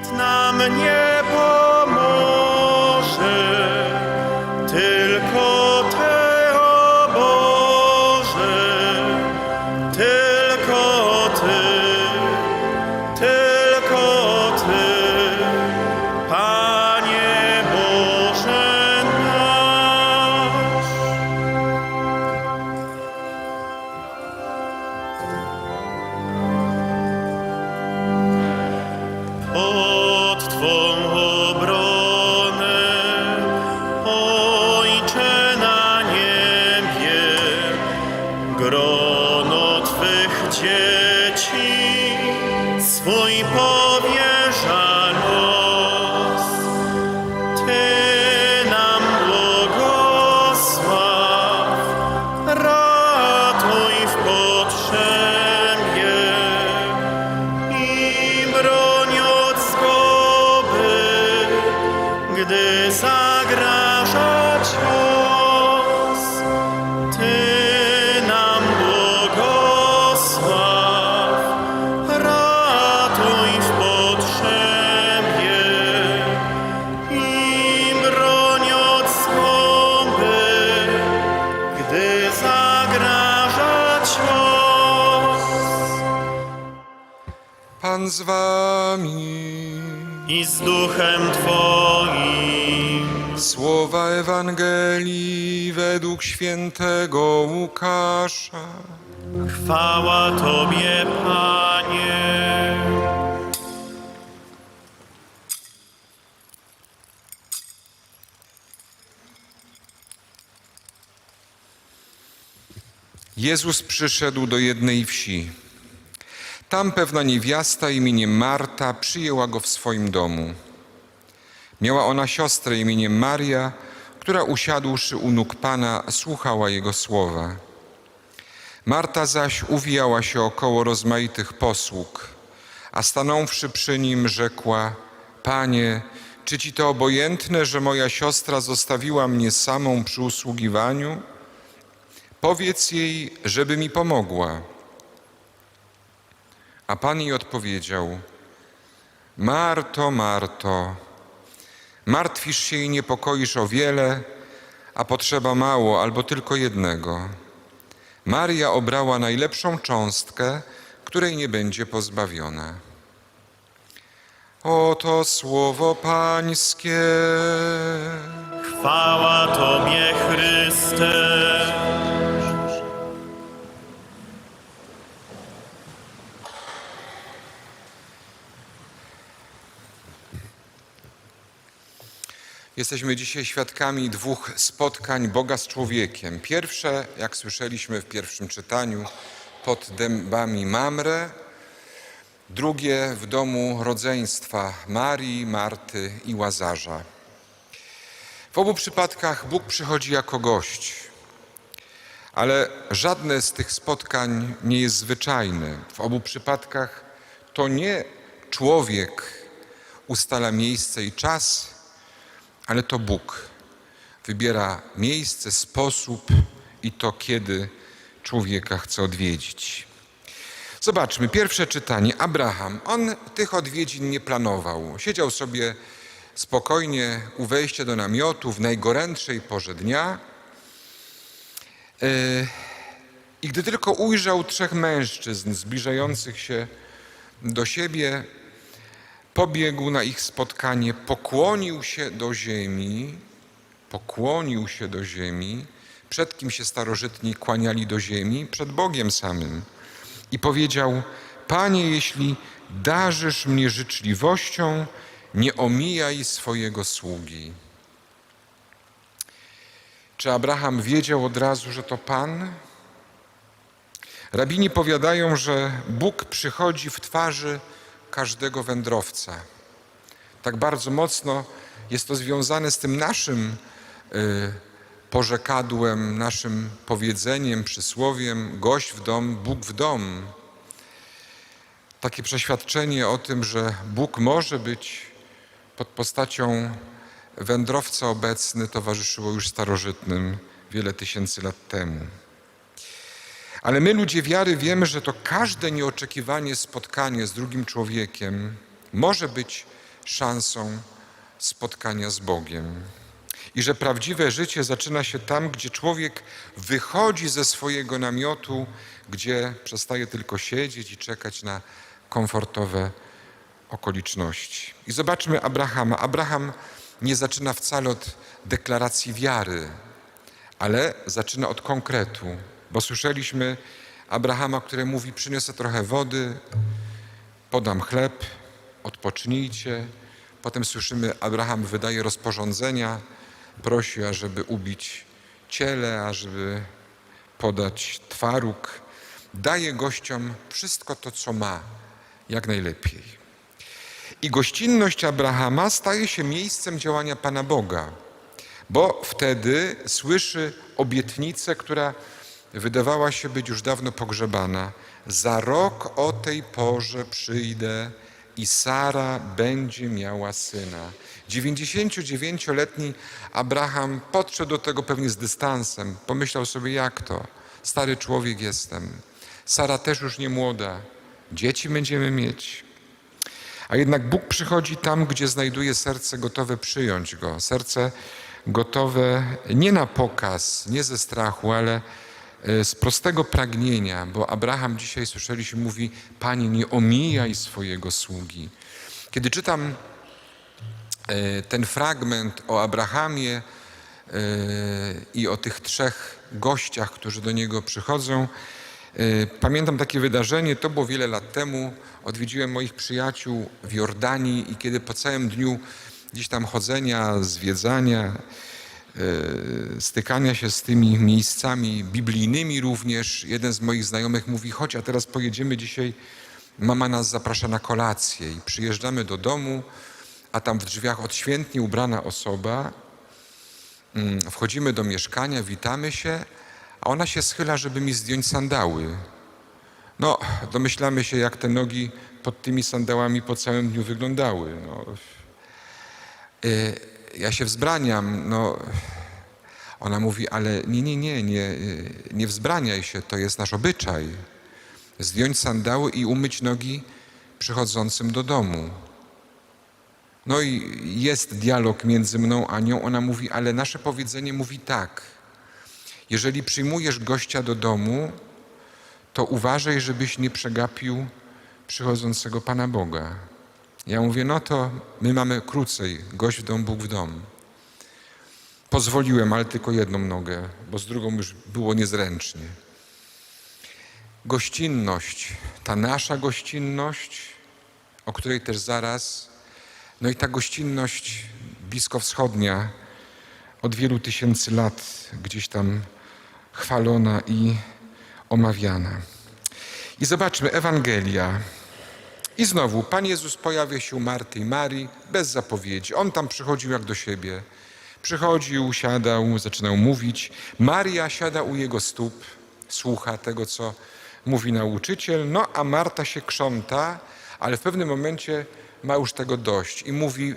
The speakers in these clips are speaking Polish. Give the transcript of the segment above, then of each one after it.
nikt nam nie Pan z wami. i z duchem Twoim. Słowa Ewangelii według świętego Łukasza. Chwała Tobie, Panie. Jezus przyszedł do jednej wsi. Tam pewna niewiasta imieniem Marta przyjęła go w swoim domu. Miała ona siostrę imieniem Maria, która usiadłszy u nóg Pana, słuchała jego słowa. Marta zaś uwijała się około rozmaitych posług, a stanąwszy przy nim, rzekła: Panie, czy ci to obojętne, że moja siostra zostawiła mnie samą przy usługiwaniu? Powiedz jej, żeby mi pomogła. A Pan jej odpowiedział: Marto, Marto, martwisz się i niepokoisz o wiele, a potrzeba mało albo tylko jednego. Maria obrała najlepszą cząstkę, której nie będzie pozbawiona. Oto słowo Pańskie. Chwała Tobie, Chryste. Jesteśmy dzisiaj świadkami dwóch spotkań Boga z człowiekiem. Pierwsze, jak słyszeliśmy w pierwszym czytaniu, pod dębami Mamre. Drugie w domu rodzeństwa Marii, Marty i Łazarza. W obu przypadkach Bóg przychodzi jako gość, ale żadne z tych spotkań nie jest zwyczajne. W obu przypadkach to nie człowiek ustala miejsce i czas, ale to Bóg wybiera miejsce, sposób i to, kiedy człowieka chce odwiedzić. Zobaczmy, pierwsze czytanie. Abraham, on tych odwiedzin nie planował. Siedział sobie spokojnie u wejścia do namiotu w najgorętszej porze dnia. Yy, I gdy tylko ujrzał trzech mężczyzn zbliżających się do siebie, pobiegł na ich spotkanie, pokłonił się do ziemi, pokłonił się do ziemi, przed kim się starożytni kłaniali do ziemi, przed Bogiem samym. I powiedział: Panie, jeśli darzysz mnie życzliwością, nie omijaj swojego sługi. Czy Abraham wiedział od razu, że to Pan? Rabini powiadają, że Bóg przychodzi w twarzy każdego wędrowca. Tak bardzo mocno jest to związane z tym naszym y, porzekadłem, naszym powiedzeniem, przysłowiem gość w dom, Bóg w dom. Takie przeświadczenie o tym, że Bóg może być pod postacią wędrowca obecny, towarzyszyło już starożytnym wiele tysięcy lat temu. Ale my, ludzie wiary, wiemy, że to każde nieoczekiwanie spotkanie z drugim człowiekiem może być szansą spotkania z Bogiem. I że prawdziwe życie zaczyna się tam, gdzie człowiek wychodzi ze swojego namiotu, gdzie przestaje tylko siedzieć i czekać na komfortowe okoliczności. I zobaczmy Abrahama. Abraham nie zaczyna wcale od deklaracji wiary, ale zaczyna od konkretu, bo słyszeliśmy Abrahama, który mówi: Przyniosę trochę wody, podam chleb, odpocznijcie. Potem słyszymy, Abraham wydaje rozporządzenia, prosi, ażeby ubić ciele, ażeby podać twaróg. Daje gościom wszystko to, co ma, jak najlepiej. I gościnność Abrahama staje się miejscem działania Pana Boga, bo wtedy słyszy obietnicę, która wydawała się być już dawno pogrzebana. Za rok o tej porze przyjdę i Sara będzie miała syna. 99-letni Abraham podszedł do tego pewnie z dystansem. Pomyślał sobie, jak to? Stary człowiek jestem. Sara też już nie młoda. Dzieci będziemy mieć. A jednak Bóg przychodzi tam, gdzie znajduje serce gotowe przyjąć Go. Serce gotowe nie na pokaz, nie ze strachu, ale z prostego pragnienia, bo Abraham dzisiaj słyszeliśmy mówi: Panie, nie omijaj swojego sługi. Kiedy czytam e, ten fragment o Abrahamie e, i o tych trzech gościach, którzy do niego przychodzą, e, pamiętam takie wydarzenie, to było wiele lat temu. Odwiedziłem moich przyjaciół w Jordanii i kiedy po całym dniu gdzieś tam chodzenia, zwiedzania, e, stykania się z tymi miejscami biblijnymi również, jeden z moich znajomych mówi: Chodź, a teraz pojedziemy dzisiaj. Mama nas zaprasza na kolację i przyjeżdżamy do domu, a tam w drzwiach odświętnie ubrana osoba. Mm, Wchodzimy do mieszkania, witamy się, a ona się schyla, żeby mi zdjąć sandały. No, domyślamy się, jak te nogi pod tymi sandałami po całym dniu wyglądały. No. Y, Ja się wzbraniam, no. Ona mówi, ale nie, nie, nie, nie, nie wzbraniaj się, to jest nasz obyczaj. Zdjąć sandały i umyć nogi przychodzącym do domu. No i jest dialog między mną a nią. Ona mówi, ale nasze powiedzenie mówi tak. Jeżeli przyjmujesz gościa do domu, to uważaj, żebyś nie przegapił przychodzącego Pana Boga. Ja mówię, no to my mamy krócej, gość w dom, Bóg w dom. Pozwoliłem, ale tylko jedną nogę, bo z drugą już było niezręcznie. Gościnność, ta nasza gościnność, o której też zaraz, no i ta gościnność bliskowschodnia, od wielu tysięcy lat gdzieś tam chwalona i omawiana. I zobaczmy, Ewangelia. I znowu Pan Jezus pojawia się u Marty i Marii bez zapowiedzi. On tam przychodził jak do siebie. Przychodził, siadał, zaczynał mówić. Maria siada u jego stóp, słucha tego, co mówi nauczyciel. No a Marta się krząta, ale w pewnym momencie ma już tego dość i mówi: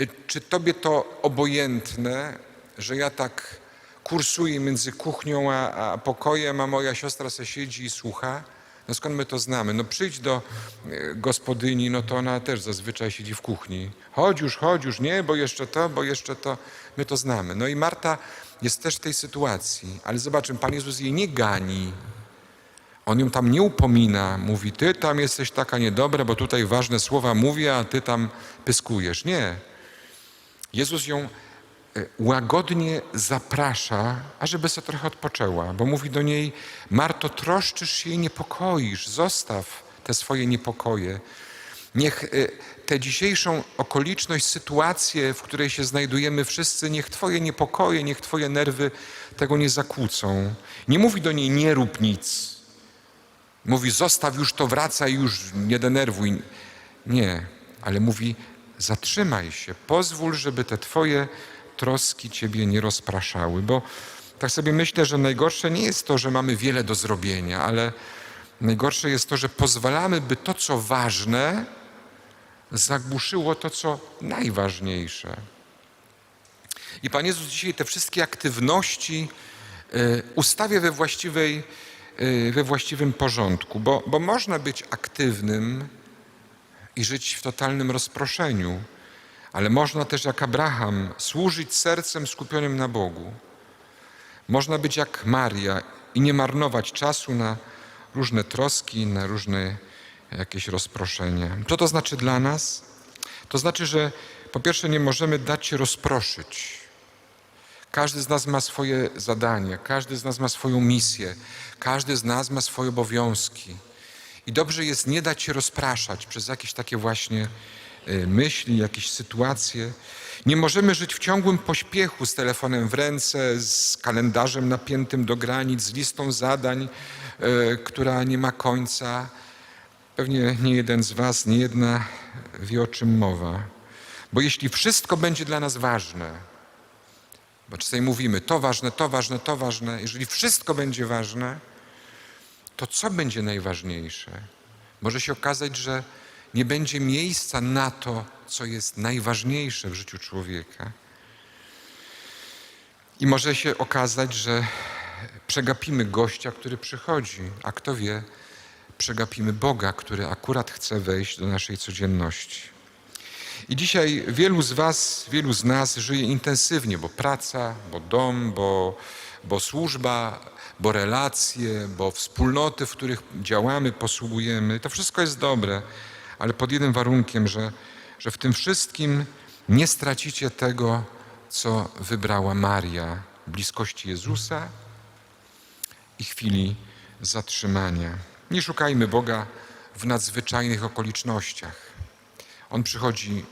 "Y, Czy tobie to obojętne, że ja tak kursuję między kuchnią a, a pokojem, a moja siostra se siedzi i słucha? No skąd my to znamy? No przyjdź do e, gospodyni, no to ona też zazwyczaj siedzi w kuchni. Chodź już, chodź już, nie, bo jeszcze to, bo jeszcze to. My to znamy. No i Marta jest też w tej sytuacji, ale zobaczmy, Pan Jezus jej nie gani. On ją tam nie upomina, mówi, ty tam jesteś taka niedobra, bo tutaj ważne słowa mówię, a ty tam pyskujesz. Nie. Jezus ją łagodnie zaprasza, ażeby sobie trochę odpoczęła, bo mówi do niej, Marto, troszczysz się i niepokoisz, zostaw te swoje niepokoje. Niech e, tę dzisiejszą okoliczność, sytuację, w której się znajdujemy wszyscy, niech Twoje niepokoje, niech Twoje nerwy tego nie zakłócą. Nie mówi do niej, nie rób nic. Mówi, zostaw już to, wracaj już, nie denerwuj. Nie, ale mówi, zatrzymaj się, pozwól, żeby te Twoje troski Ciebie nie rozpraszały, bo tak sobie myślę, że najgorsze nie jest to, że mamy wiele do zrobienia, ale najgorsze jest to, że pozwalamy, by to, co ważne, zagłuszyło to, co najważniejsze. I Pan Jezus dzisiaj te wszystkie aktywności y, ustawia we, właściwej, y, we właściwym porządku, bo, bo można być aktywnym i żyć w totalnym rozproszeniu. Ale można też jak Abraham służyć sercem skupionym na Bogu. Można być jak Maria i nie marnować czasu na różne troski, na różne jakieś rozproszenia. Co to znaczy dla nas? To znaczy, że po pierwsze nie możemy dać się rozproszyć. Każdy z nas ma swoje zadanie, każdy z nas ma swoją misję, każdy z nas ma swoje obowiązki. I dobrze jest nie dać się rozpraszać przez jakieś takie właśnie myśli, jakieś sytuacje. Nie możemy żyć w ciągłym pośpiechu z telefonem w ręce, z kalendarzem napiętym do granic, z listą zadań, y, która nie ma końca. Pewnie nie jeden z Was, nie jedna wie o czym mowa. Bo jeśli wszystko będzie dla nas ważne, bo czasami mówimy to ważne, to ważne, to ważne, jeżeli wszystko będzie ważne, to co będzie najważniejsze? Może się okazać, że nie będzie miejsca na to, co jest najważniejsze w życiu człowieka. I może się okazać, że przegapimy gościa, który przychodzi, a kto wie, przegapimy Boga, który akurat chce wejść do naszej codzienności. I dzisiaj wielu z Was, wielu z nas żyje intensywnie, bo praca, bo dom, bo, bo służba, bo relacje, bo wspólnoty, w których działamy, posługujemy. To wszystko jest dobre, ale pod jednym warunkiem, że, że w tym wszystkim nie stracicie tego, co wybrała Maria bliskości Jezusa i chwili zatrzymania. Nie szukajmy Boga w nadzwyczajnych okolicznościach. On przychodzi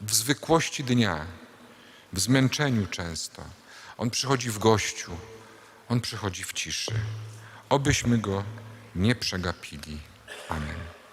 w zwykłości dnia, w zmęczeniu często. On przychodzi w gościu, on przychodzi w ciszy. Obyśmy go nie przegapili. Amen.